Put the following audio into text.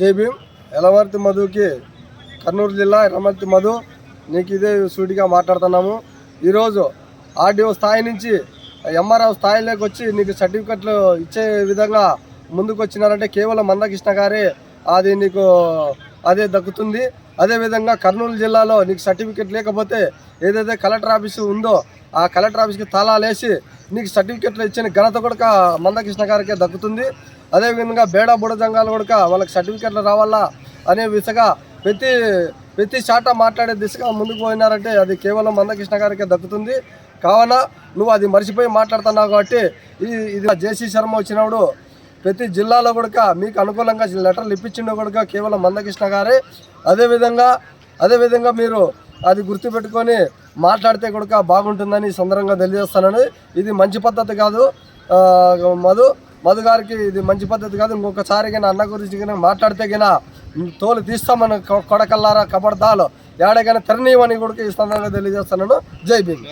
జై భీమ్. ఎలవర్తి మధుకి కర్నూలు జిల్లా ఎర్రమర్తి మధు. నీకు ఇదే సూటిగా మాట్లాడుతున్నాము. ఈరోజు ఆర్డీఓ స్థాయి నుంచి ఎంఆర్ఓ స్థాయిలోకి వచ్చి నీకు సర్టిఫికెట్లు ఇచ్చే విధంగా ముందుకు వచ్చినారంటే కేవలం మందకృష్ణ గారే అది నీకు అదే దక్కుతుంది. అదేవిధంగా కర్నూలు జిల్లాలో నీకు సర్టిఫికెట్ లేకపోతే ఏదైతే కలెక్టర్ ఆఫీస్ ఉందో ఆ కలెక్టర్ ఆఫీస్కి తాళాలేసి నీకు సర్టిఫికెట్లు ఇచ్చిన ఘనత కూడా మందకృష్ణ గారికే దక్కుతుంది. అదేవిధంగా బేడా బుడ జంగాలు కూడా వాళ్ళకి సర్టిఫికెట్లు రావాలా అనే విసగా ప్రతి ప్రతి చాట మాట్లాడే దిశగా ముందుకు పోయినారంటే అది కేవలం మందకృష్ణ గారికే దక్కుతుంది. కావున నువ్వు అది మర్చిపోయి మాట్లాడుతున్నావు కాబట్టి ఇది ఇది జేసీ శర్మ వచ్చినప్పుడు ప్రతి జిల్లాలో కూడా మీకు అనుకూలంగా లెటర్లు ఇప్పించిన కూడా కేవలం మందకృష్ణ గారే. అదేవిధంగా అదేవిధంగా మీరు అది గుర్తుపెట్టుకొని మాట్లాడితే కూడా బాగుంటుందని సుందరంగా సందర్భంగా తెలియజేస్తానని. ఇది మంచి పద్ధతి కాదు. మధు మధు గారికి ఇది మంచి పద్ధతి కాదు. ఇంకొకసారి కానీ అన్న గురించి కానీ మాట్లాడితే కానీ తోలు తీస్తామని కొడకల్లారా కబడ్దాలు. ఏడగానే తెరనీయమని కూడా ఈ సందర్భంగా తెలియజేస్తున్నాను జై భీమ్.